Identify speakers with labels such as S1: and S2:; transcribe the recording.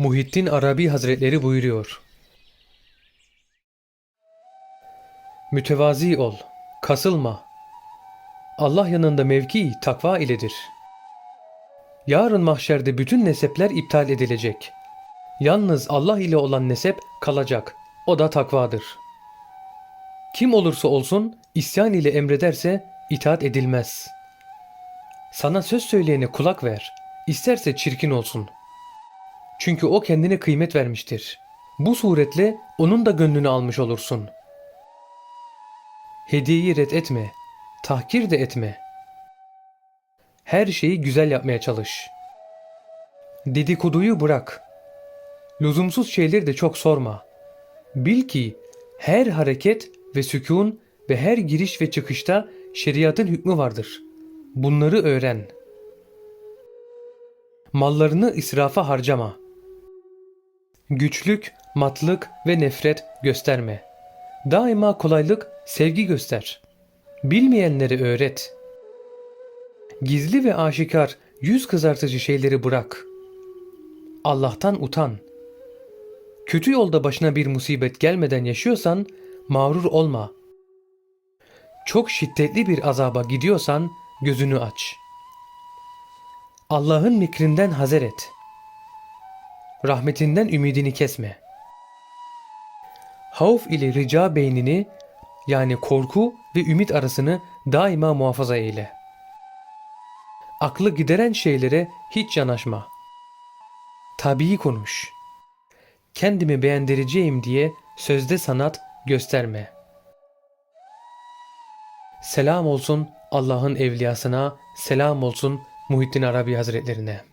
S1: Muhittin Arabi Hazretleri buyuruyor. Mütevazi ol, kasılma. Allah yanında mevki takva iledir. Yarın mahşerde bütün nesepler iptal edilecek. Yalnız Allah ile olan nesep kalacak. O da takvadır. Kim olursa olsun isyan ile emrederse itaat edilmez. Sana söz söyleyene kulak ver. İsterse çirkin olsun. Çünkü o kendine kıymet vermiştir. Bu suretle onun da gönlünü almış olursun. Hediyeyi ret etme. Tahkir de etme. Her şeyi güzel yapmaya çalış. Dedikoduyu bırak. Lüzumsuz şeyleri de çok sorma. Bil ki her hareket ve sükun ve her giriş ve çıkışta şeriatın hükmü vardır. Bunları öğren. Mallarını israfa harcama. Güçlük, matlık ve nefret gösterme. Daima kolaylık, sevgi göster. Bilmeyenleri öğret. Gizli ve aşikar yüz kızartıcı şeyleri bırak. Allah'tan utan. Kötü yolda başına bir musibet gelmeden yaşıyorsan mağrur olma. Çok şiddetli bir azaba gidiyorsan gözünü aç. Allah'ın mikrinden hazer et. Rahmetinden ümidini kesme. Havf ile rica beynini yani korku ve ümit arasını daima muhafaza eyle. Aklı gideren şeylere hiç yanaşma. Tabii konuş. Kendimi beğendireceğim diye sözde sanat gösterme. Selam olsun Allah'ın evliyasına, selam olsun Muhittin Arabi Hazretlerine.